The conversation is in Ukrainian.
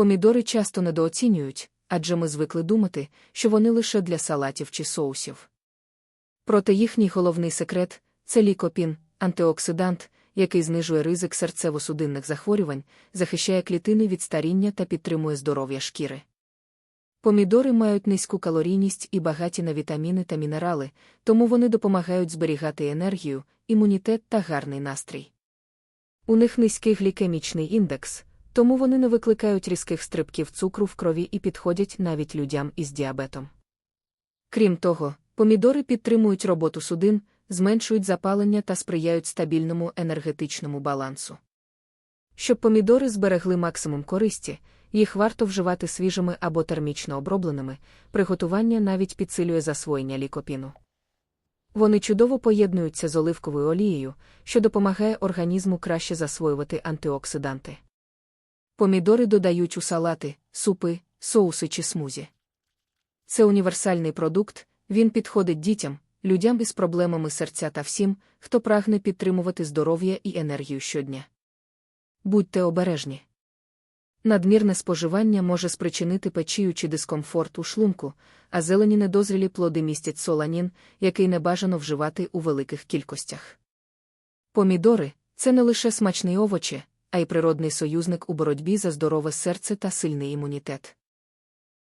Помідори часто недооцінюють, адже ми звикли думати, що вони лише для салатів чи соусів. Проте їхній головний секрет це лікопін, антиоксидант, який знижує ризик серцево-судинних захворювань, захищає клітини від старіння та підтримує здоров'я шкіри. Помідори мають низьку калорійність і багаті на вітаміни та мінерали, тому вони допомагають зберігати енергію, імунітет та гарний настрій. У них низький глікемічний індекс, тому вони не викликають різких стрибків цукру в крові і підходять навіть людям із діабетом. Крім того, помідори підтримують роботу судин, зменшують запалення та сприяють стабільному енергетичному балансу. Щоб помідори зберегли максимум користі, їх варто вживати свіжими або термічно обробленими, приготування навіть підсилює засвоєння лікопіну. Вони чудово поєднуються з оливковою олією, що допомагає організму краще засвоювати антиоксиданти. Помідори додають у салати, супи, соуси чи смузі. Це універсальний продукт, він підходить дітям, людям із проблемами серця та всім, хто прагне підтримувати здоров'я і енергію щодня. Будьте обережні. Надмірне споживання може спричинити печію дискомфорт у шлунку, а зелені недозрілі плоди містять соланін, який не бажано вживати у великих кількостях. Помідори це не лише смачний овочі, а й природний союзник у боротьбі за здорове серце та сильний імунітет.